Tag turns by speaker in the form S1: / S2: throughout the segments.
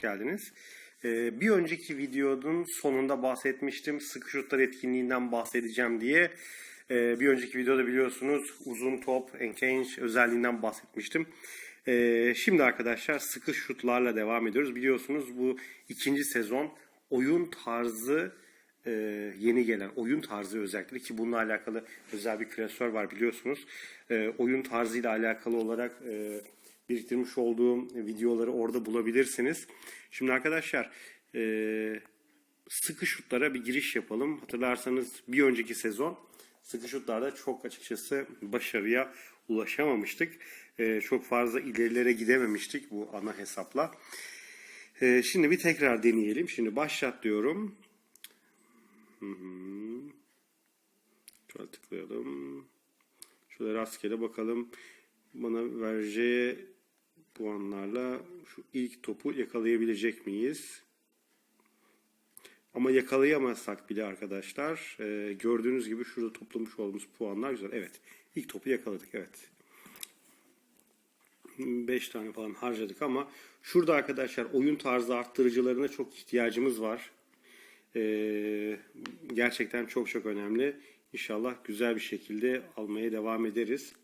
S1: geldiniz. Ee, bir önceki videonun sonunda bahsetmiştim. Sıkı şutlar etkinliğinden bahsedeceğim diye. Ee, bir önceki videoda biliyorsunuz uzun top, engage özelliğinden bahsetmiştim. Ee, şimdi arkadaşlar sıkı şutlarla devam ediyoruz. Biliyorsunuz bu ikinci sezon oyun tarzı e, yeni gelen oyun tarzı özellikle ki bununla alakalı özel bir klasör var biliyorsunuz. Oyun tarzıyla alakalı olarak e, biriktirmiş olduğum videoları orada bulabilirsiniz. Şimdi arkadaşlar e, sıkı şutlara bir giriş yapalım. Hatırlarsanız bir önceki sezon sıkı şutlarda çok açıkçası başarıya ulaşamamıştık. E, çok fazla ilerilere gidememiştik bu ana hesapla. E, şimdi bir tekrar deneyelim. Şimdi başlat diyorum. Şöyle tıklayalım. Şöyle rastgele bakalım. Bana vereceği puanlarla şu ilk topu yakalayabilecek miyiz? Ama yakalayamazsak bile arkadaşlar e, gördüğünüz gibi şurada toplamış olduğumuz puanlar güzel. Evet. ilk topu yakaladık. Evet. 5 tane falan harcadık ama şurada arkadaşlar oyun tarzı arttırıcılarına çok ihtiyacımız var. Ee, gerçekten çok çok önemli. İnşallah güzel bir şekilde almaya devam ederiz.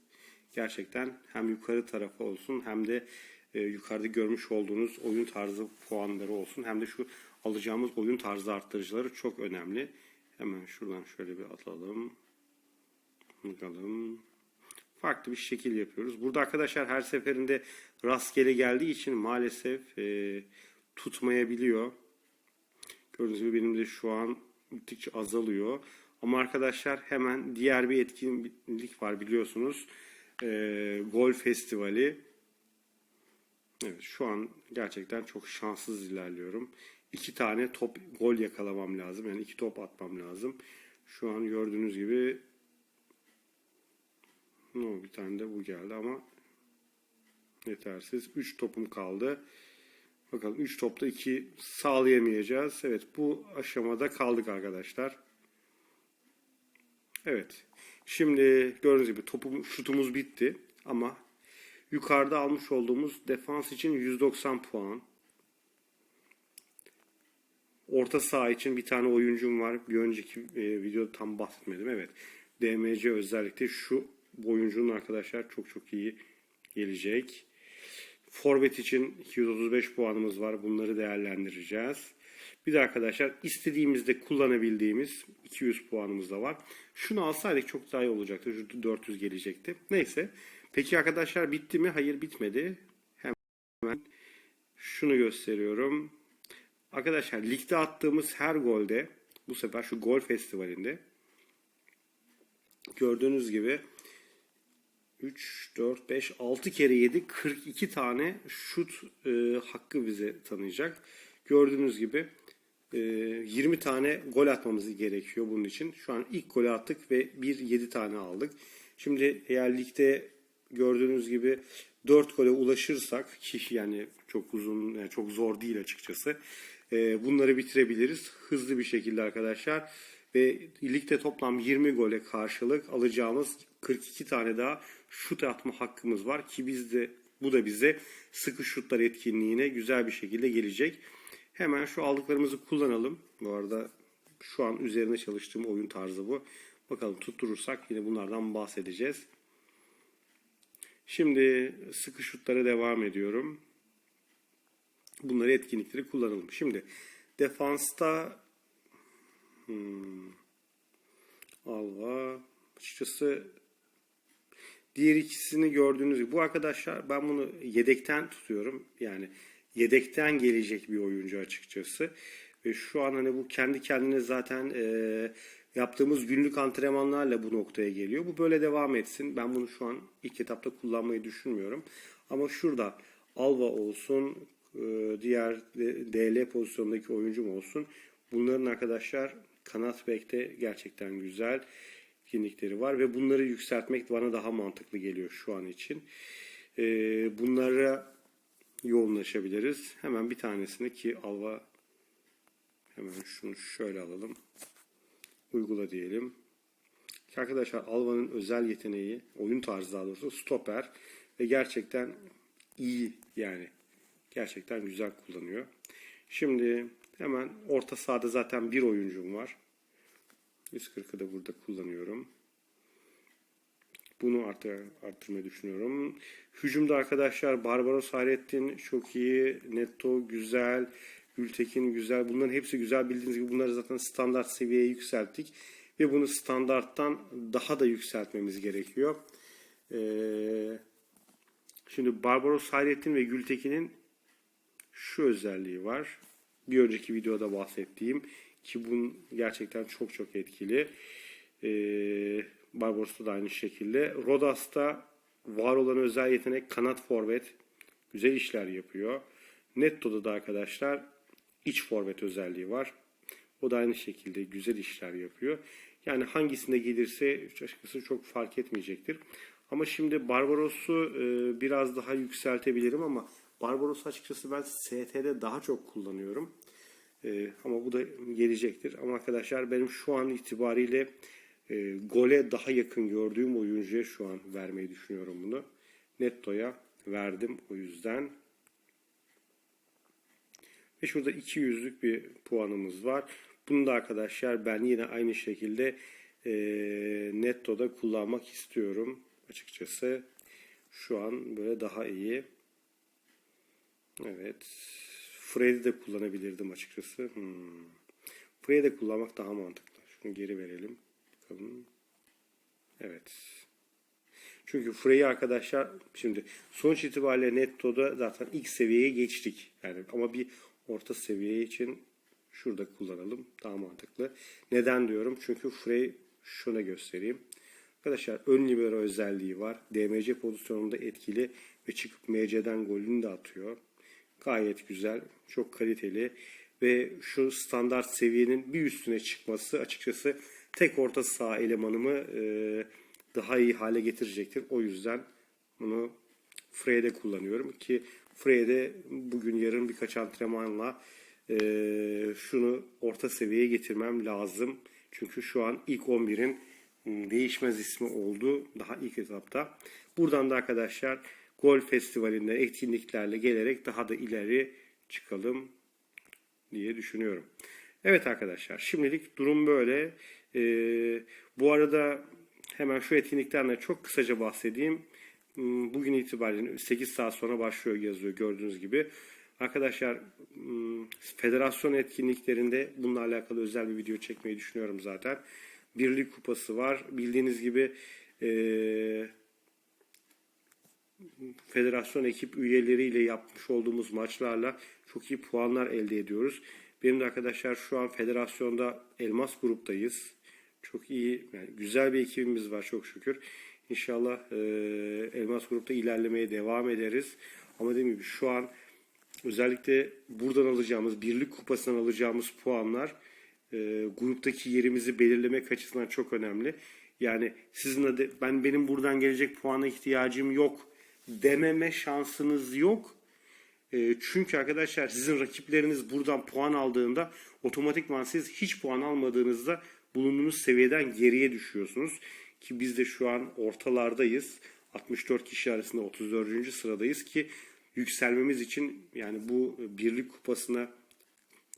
S1: Gerçekten hem yukarı tarafı olsun hem de e, yukarıda görmüş olduğunuz oyun tarzı puanları olsun hem de şu alacağımız oyun tarzı arttırıcıları çok önemli. Hemen şuradan şöyle bir atalım. Bakalım. Farklı bir şekil yapıyoruz. Burada arkadaşlar her seferinde rastgele geldiği için maalesef e, tutmayabiliyor. Gördüğünüz gibi benim de şu an gittikçe azalıyor. Ama arkadaşlar hemen diğer bir etkinlik var biliyorsunuz. Ee, Gol Festivali. Evet şu an gerçekten çok şanssız ilerliyorum. İki tane top gol yakalamam lazım. Yani iki top atmam lazım. Şu an gördüğünüz gibi no, bir tane de bu geldi ama yetersiz. Üç topum kaldı. Bakalım 3 topta 2 sağlayamayacağız. Evet bu aşamada kaldık arkadaşlar. Evet. Şimdi gördüğünüz gibi topum, şutumuz bitti. Ama yukarıda almış olduğumuz defans için 190 puan. Orta saha için bir tane oyuncum var. Bir önceki e, videoda tam bahsetmedim. Evet. DMC özellikle şu oyuncunun arkadaşlar çok çok iyi gelecek. Forvet için 235 puanımız var. Bunları değerlendireceğiz. Bir de arkadaşlar istediğimizde kullanabildiğimiz 200 puanımız da var. Şunu alsaydık çok daha iyi olacaktı. Şu 400 gelecekti. Neyse. Peki arkadaşlar bitti mi? Hayır bitmedi. Hemen şunu gösteriyorum. Arkadaşlar ligde attığımız her golde bu sefer şu gol festivalinde gördüğünüz gibi 3, 4, 5, 6 kere yedik. 42 tane şut e, hakkı bize tanıyacak. Gördüğünüz gibi 20 tane gol atmamız gerekiyor bunun için. Şu an ilk golü attık ve 1 7 tane aldık. Şimdi eğer ligde gördüğünüz gibi 4 gole ulaşırsak ki yani çok uzun yani çok zor değil açıkçası. E, bunları bitirebiliriz hızlı bir şekilde arkadaşlar ve ligde toplam 20 gole karşılık alacağımız 42 tane daha şut atma hakkımız var ki bizde bu da bize sıkı şutlar etkinliğine güzel bir şekilde gelecek. Hemen şu aldıklarımızı kullanalım. Bu arada şu an üzerine çalıştığım oyun tarzı bu. Bakalım tutturursak yine bunlardan bahsedeceğiz. Şimdi sıkı şutlara devam ediyorum. Bunları etkinlikleri kullanalım. Şimdi defansta hmm, Alva açıkçası Diğer ikisini gördüğünüz gibi. Bu arkadaşlar ben bunu yedekten tutuyorum. Yani yedekten gelecek bir oyuncu açıkçası. Ve şu an hani bu kendi kendine zaten e, yaptığımız günlük antrenmanlarla bu noktaya geliyor. Bu böyle devam etsin. Ben bunu şu an ilk etapta kullanmayı düşünmüyorum. Ama şurada Alva olsun, e, diğer DL pozisyondaki oyuncum olsun. Bunların arkadaşlar kanat bekte gerçekten güzel etkinlikleri var ve bunları yükseltmek bana daha mantıklı geliyor şu an için. E, bunlara yoğunlaşabiliriz. Hemen bir tanesini ki alva hemen şunu şöyle alalım. Uygula diyelim. Arkadaşlar Alva'nın özel yeteneği, oyun tarzı daha doğrusu stoper ve gerçekten iyi yani. Gerçekten güzel kullanıyor. Şimdi hemen orta sahada zaten bir oyuncum var. 140'ı da burada kullanıyorum. Bunu artır, arttırmayı düşünüyorum. Hücumda arkadaşlar Barbaros Hayrettin çok iyi. Netto güzel. Gültekin güzel. Bunların hepsi güzel. Bildiğiniz gibi bunları zaten standart seviyeye yükselttik. Ve bunu standarttan daha da yükseltmemiz gerekiyor. Ee, şimdi Barbaros Hayrettin ve Gültekin'in şu özelliği var. Bir önceki videoda bahsettiğim ki bunun gerçekten çok çok etkili. Ee, Barbaros'ta da aynı şekilde. Rodas'ta var olan özel yetenek kanat forvet. Güzel işler yapıyor. Netto'da da arkadaşlar iç forvet özelliği var. O da aynı şekilde güzel işler yapıyor. Yani hangisinde gelirse açıkçası çok fark etmeyecektir. Ama şimdi Barbaros'u e, biraz daha yükseltebilirim ama Barbaros'u açıkçası ben ST'de daha çok kullanıyorum. E, ama bu da gelecektir. Ama arkadaşlar benim şu an itibariyle e, gole daha yakın gördüğüm oyuncuya şu an vermeyi düşünüyorum bunu. Netto'ya verdim o yüzden. Ve şurada 200'lük bir puanımız var. Bunu da arkadaşlar ben yine aynı şekilde e, Netto'da kullanmak istiyorum. Açıkçası şu an böyle daha iyi. Evet. Fred'i de kullanabilirdim açıkçası. Hmm. Fred'i de kullanmak daha mantıklı. Şunu geri verelim. Bakalım. Evet. Çünkü Frey'i arkadaşlar şimdi sonuç itibariyle Netto'da zaten ilk seviyeye geçtik. Yani ama bir orta seviye için şurada kullanalım. Daha mantıklı. Neden diyorum? Çünkü Frey şuna göstereyim. Arkadaşlar ön libero özelliği var. DMC pozisyonunda etkili ve çıkıp MC'den golünü de atıyor. Gayet güzel. Çok kaliteli. Ve şu standart seviyenin bir üstüne çıkması açıkçası tek orta saha elemanımı e, daha iyi hale getirecektir. O yüzden bunu Frey'de kullanıyorum ki Frey'de bugün yarın birkaç antrenmanla e, şunu orta seviyeye getirmem lazım. Çünkü şu an ilk 11'in değişmez ismi oldu daha ilk etapta. Buradan da arkadaşlar Gol Festivali'nde etkinliklerle gelerek daha da ileri çıkalım diye düşünüyorum. Evet arkadaşlar şimdilik durum böyle. Ee, bu arada hemen şu etkinliklerden çok kısaca bahsedeyim. Hmm, Bugün itibariyle 8 saat sonra başlıyor yazıyor gördüğünüz gibi. Arkadaşlar hmm, federasyon etkinliklerinde bununla alakalı özel bir video çekmeyi düşünüyorum zaten. Birlik kupası var. Bildiğiniz gibi eee federasyon ekip üyeleriyle yapmış olduğumuz maçlarla çok iyi puanlar elde ediyoruz. Benim de arkadaşlar şu an federasyonda Elmas gruptayız. Çok iyi, yani güzel bir ekibimiz var çok şükür. İnşallah e, Elmas grupta ilerlemeye devam ederiz. Ama dediğim gibi şu an özellikle buradan alacağımız, birlik kupasından alacağımız puanlar e, gruptaki yerimizi belirlemek açısından çok önemli. Yani sizin adı, ben benim buradan gelecek puana ihtiyacım yok dememe şansınız yok. E, çünkü arkadaşlar sizin rakipleriniz buradan puan aldığında otomatikman siz hiç puan almadığınızda bulunduğunuz seviyeden geriye düşüyorsunuz. Ki biz de şu an ortalardayız. 64 kişi arasında 34. sıradayız ki yükselmemiz için yani bu birlik kupasına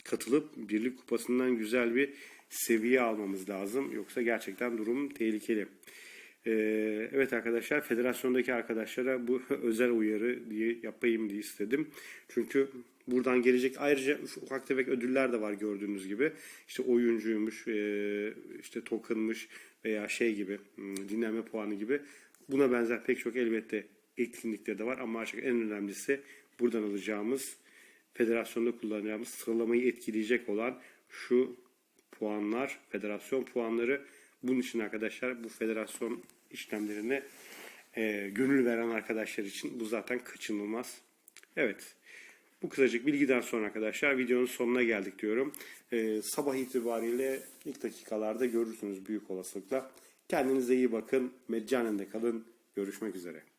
S1: katılıp birlik kupasından güzel bir seviye almamız lazım. Yoksa gerçekten durum tehlikeli. Ee, evet arkadaşlar federasyondaki arkadaşlara bu özel uyarı diye yapayım diye istedim. Çünkü buradan gelecek ayrıca ufak tefek ödüller de var gördüğünüz gibi. İşte oyuncuymuş, e, işte tokenmış veya şey gibi hmm, dinlenme puanı gibi. Buna benzer pek çok elbette etkinlikleri de var ama artık en önemlisi buradan alacağımız federasyonda kullanacağımız sıralamayı etkileyecek olan şu puanlar, federasyon puanları. Bunun için arkadaşlar bu federasyon işlemlerine e, gönül veren arkadaşlar için bu zaten kaçınılmaz. Evet. Bu kısacık bilgiden sonra arkadaşlar videonun sonuna geldik diyorum. E, sabah itibariyle ilk dakikalarda görürsünüz büyük olasılıkla. Kendinize iyi bakın. Meccanen kalın. Görüşmek üzere.